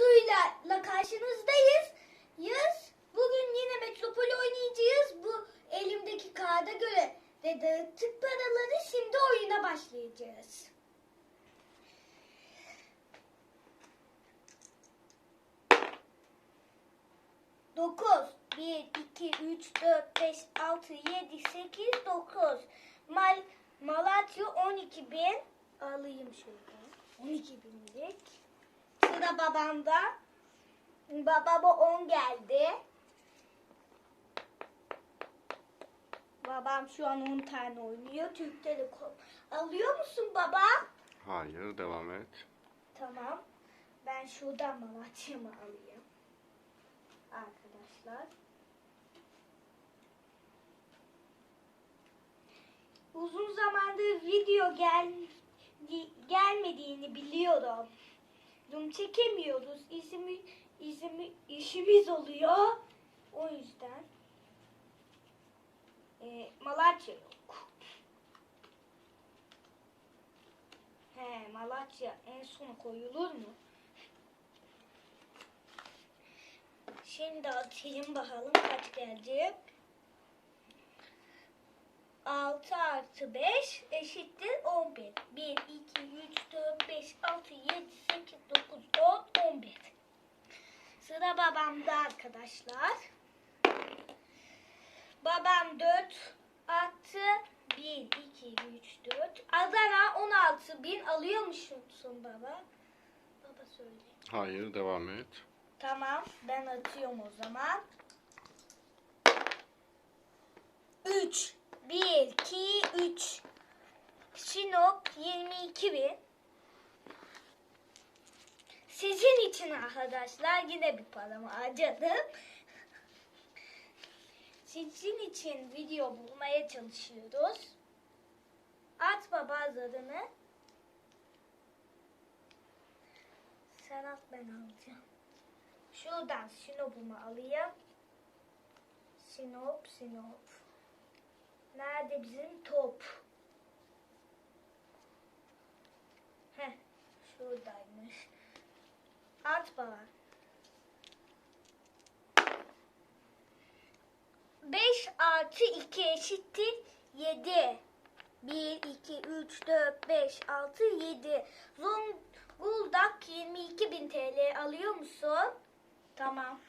suyla karşınızdayız. Yız. Bugün yine Metropol oynayacağız. Bu elimdeki kağıda göre de dağıttık paraları. Şimdi oyuna başlayacağız. Dokuz. Bir, iki, üç, dört, beş, altı, yedi, sekiz, dokuz. Mal, Malatya on iki bin. Alayım şöyle. On iki binlik. Sıra babamda. Babama 10 geldi. Babam şu an 10 tane oynuyor. Türk Telekom. Alıyor musun baba? Hayır, devam et. Tamam. Ben şuradan Malatya'mı alayım. Arkadaşlar. Uzun zamandır video gel gelmediğini biliyorum. Zoom çekemiyoruz. İzimi, izimi, işimiz oluyor. O yüzden e, Malatya yok. He, Malatya en son koyulur mu? Şimdi atayım bakalım kaç gelecek. 6 artı 5 eşittir 11. 1, 2, 3, 4, 5, 6, 7, 8, 9, 10, 11. Sıra babamda arkadaşlar. Babam 4 artı 1, 2, 3, 4. Adana 16 bin alıyor musun baba? Baba söyle. Hayır, devam et. Tamam ben atıyorum o zaman. 3 1 2 3 Sinop 22 bin. Sizin için arkadaşlar yine bir paramı harcadım. Sizin için video bulmaya çalışıyoruz. At baba zarını. Sen at ben alacağım. Şuradan Sinop'umu alayım. Sinop, Sinop. Nerede bizim top? Heh, şuradaymış. At bana. 5 artı 2 eşittir 7. 1, 2, 3, 4, 5, 6, 7. Zonguldak 22 bin TL alıyor musun? Tamam.